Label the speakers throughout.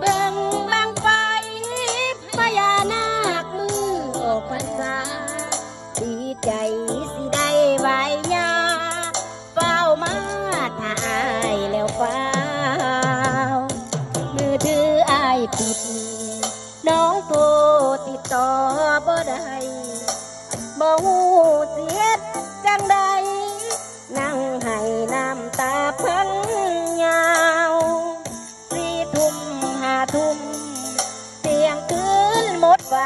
Speaker 1: เบิ่งบางไฟพญานาคมือออกพรรษาดีใจสิได้ไหวญาเฝ้ามาถ่ายแล้วเฝ้ามือถืออายปิด น้องโทรติดต่อบ่ได้บ่ฮู้สิเฮ็ดจังใด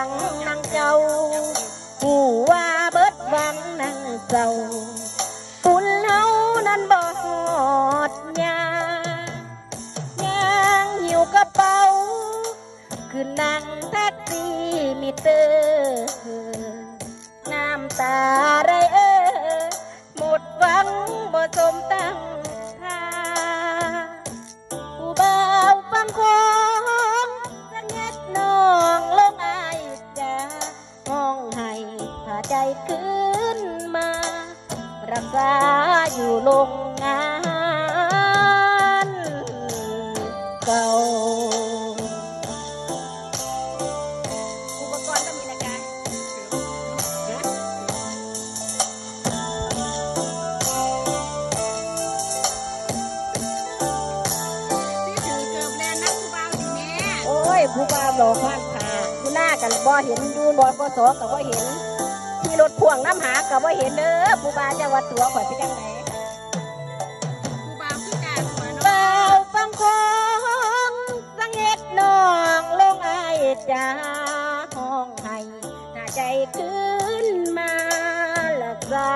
Speaker 1: นหมดฟังนั่งเจ้าหูว่าเบิดวังนั่งเจ้าคุณเฮานั้นบ่ฮอ ใจขึ้นมา รักษาอยู่โรงงานเก่าอุปกรณ์ต้องมีนะจ๊ะ
Speaker 2: พี่ถือเกือบแลนนักผู้บ่าวดิแม่
Speaker 1: โอ้ยผู้บ่าวหลอกพานผ่าอยู่หน้ากันบ่เห็นอยู่บ่บ่สอกับบ่เห็น ที่รถพ่วงน้ำหากับบ่เห็นเด้อผู้บาจะวัดตัวข่อยไปจังไหน
Speaker 2: ผู้บาคือการหัวเนาะ
Speaker 1: เบาฟังของสังเฮ็ดน้องลงไอจ้าห้องให้ถ้าใจขึ้นมาหลักษา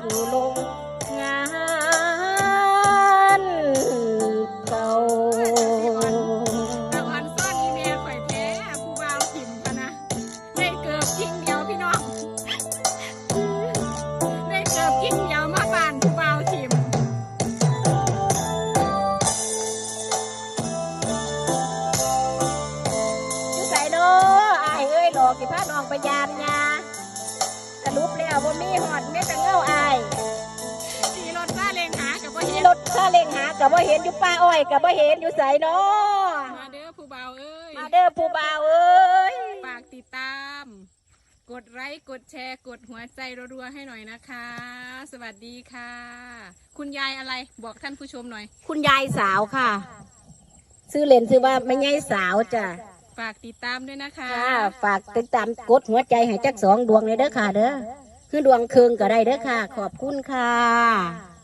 Speaker 1: อยู่
Speaker 2: ลง
Speaker 1: อายเอ้ยหลอกสิพาน้องไปยามยาสรุปแล้วบ่มีหอดแม่แต่เงาอาย
Speaker 2: ขี่รถซาเลงหากับว่า
Speaker 1: มี
Speaker 2: เห็น
Speaker 1: รถซาเลงหากับบ่เห็นอยู่ป้าอ้อยกับบ่เห็นอยู่ใส่โน
Speaker 2: มาเด้อผู้บ่าวเอ้ย
Speaker 1: มาเด้อผู้บ่าวเอ้ย
Speaker 2: ฝากติดตาม กดไลค์กดแชร์กดหัวใจรัวๆให้หน่อยนะคะ สวัสดีค่ะ คุณยายอะไรบอกท่านผู้ชมหน่อย
Speaker 1: คุณยายสาวค่ะ ซื้อเลนซื้อว่าไม่ใช่สาวจ้ะ
Speaker 2: ฝากติดตามด้วยนะคะ
Speaker 1: ค่ะฝากติดตามกดหัวใจให้จักสองดวงเลยเด้อค่ะ เด้อคือดวงเคืองก็ได้เด้อค่ะ ขอบคุณค่ะ